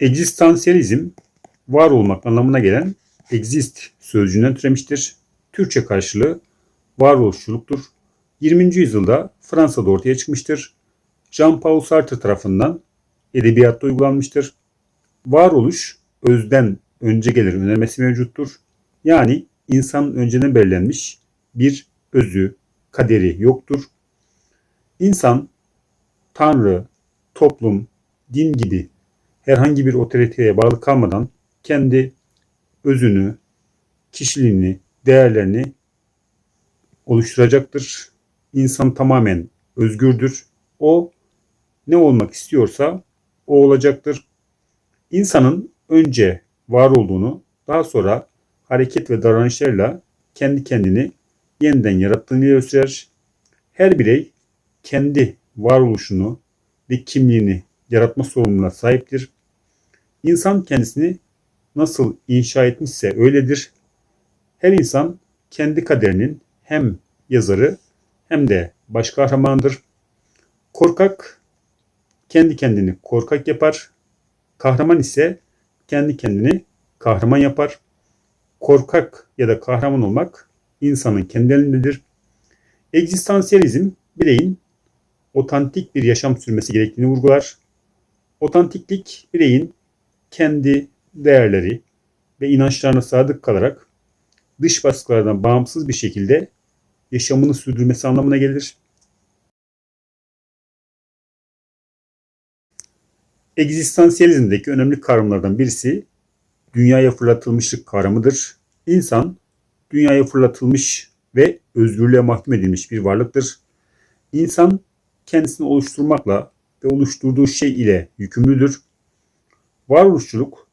Egzistansiyelizm var olmak anlamına gelen exist sözcüğünden türemiştir. Türkçe karşılığı varoluşçuluktur. 20. yüzyılda Fransa'da ortaya çıkmıştır. Jean-Paul Sartre tarafından edebiyatta uygulanmıştır. Varoluş özden önce gelir önermesi mevcuttur. Yani insan önceden belirlenmiş bir özü, kaderi yoktur. İnsan, tanrı, toplum, din gibi herhangi bir otoriteye bağlı kalmadan kendi özünü, kişiliğini, değerlerini oluşturacaktır. İnsan tamamen özgürdür. O ne olmak istiyorsa o olacaktır. İnsanın önce var olduğunu, daha sonra hareket ve davranışlarla kendi kendini yeniden yarattığını gösterir. Her birey kendi varoluşunu ve kimliğini yaratma sorumluluğuna sahiptir. İnsan kendisini nasıl inşa etmişse öyledir. Her insan kendi kaderinin hem yazarı hem de baş kahramanıdır. Korkak kendi kendini korkak yapar. Kahraman ise kendi kendini kahraman yapar. Korkak ya da kahraman olmak insanın kendi elindedir. Egzistansiyelizm bireyin otantik bir yaşam sürmesi gerektiğini vurgular. Otantiklik bireyin kendi değerleri ve inançlarına sadık kalarak dış baskılardan bağımsız bir şekilde yaşamını sürdürmesi anlamına gelir. Egzistansiyelizmdeki önemli kavramlardan birisi dünyaya fırlatılmışlık kavramıdır. İnsan dünyaya fırlatılmış ve özgürlüğe mahkum edilmiş bir varlıktır. İnsan kendisini oluşturmakla ve oluşturduğu şey ile yükümlüdür. Varoluşçuluk,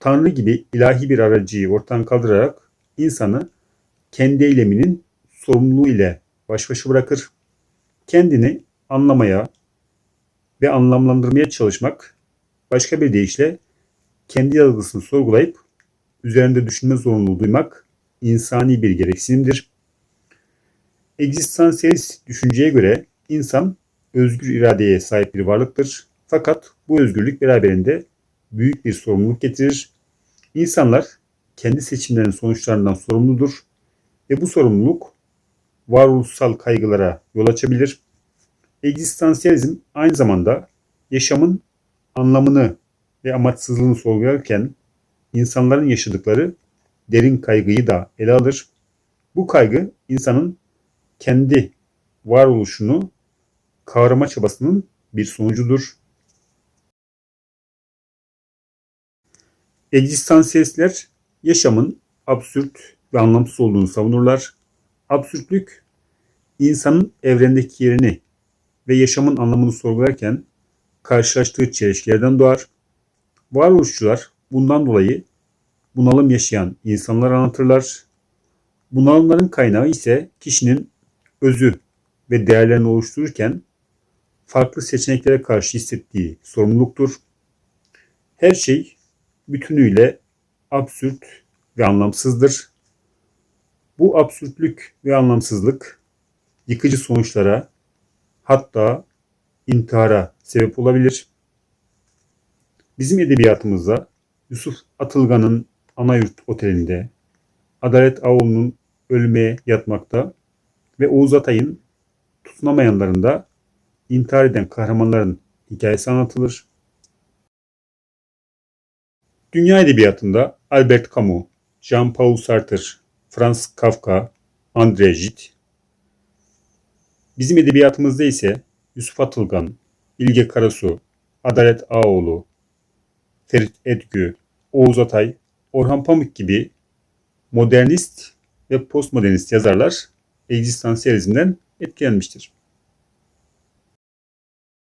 Tanrı gibi ilahi bir aracıyı ortadan kaldırarak insanı kendi eyleminin sorumluluğu ile baş başa bırakır. Kendini anlamaya ve anlamlandırmaya çalışmak, başka bir deyişle kendi yazgısını sorgulayıp üzerinde düşünme zorunluluğu duymak insani bir gereksinimdir. Egzistansiyelist düşünceye göre insan özgür iradeye sahip bir varlıktır. Fakat bu özgürlük beraberinde büyük bir sorumluluk getirir. İnsanlar kendi seçimlerinin sonuçlarından sorumludur ve bu sorumluluk varoluşsal kaygılara yol açabilir. Egzistansiyalizm aynı zamanda yaşamın anlamını ve amaçsızlığını sorgularken insanların yaşadıkları derin kaygıyı da ele alır. Bu kaygı insanın kendi varoluşunu kavrama çabasının bir sonucudur. Egzistansiyelistler yaşamın absürt ve anlamsız olduğunu savunurlar. Absürtlük insanın evrendeki yerini ve yaşamın anlamını sorgularken karşılaştığı çelişkilerden doğar. Varoluşçular bundan dolayı bunalım yaşayan insanlar anlatırlar. Bunalımların kaynağı ise kişinin özü ve değerlerini oluştururken farklı seçeneklere karşı hissettiği sorumluluktur. Her şey bütünüyle absürt ve anlamsızdır. Bu absürtlük ve anlamsızlık yıkıcı sonuçlara hatta intihara sebep olabilir. Bizim edebiyatımızda Yusuf Atılgan'ın Anayurt Oteli'nde, Adalet Ağoğlu'nun ölmeye yatmakta ve Oğuz Atay'ın tutunamayanlarında intihar eden kahramanların hikayesi anlatılır. Dünya edebiyatında Albert Camus, Jean-Paul Sartre, Franz Kafka, André Gide, bizim edebiyatımızda ise Yusuf Atılgan, İlge Karasu, Adalet Ağoğlu, Ferit Edgü, Oğuz Atay, Orhan Pamuk gibi modernist ve postmodernist yazarlar egzistansiyalizmden etkilenmiştir.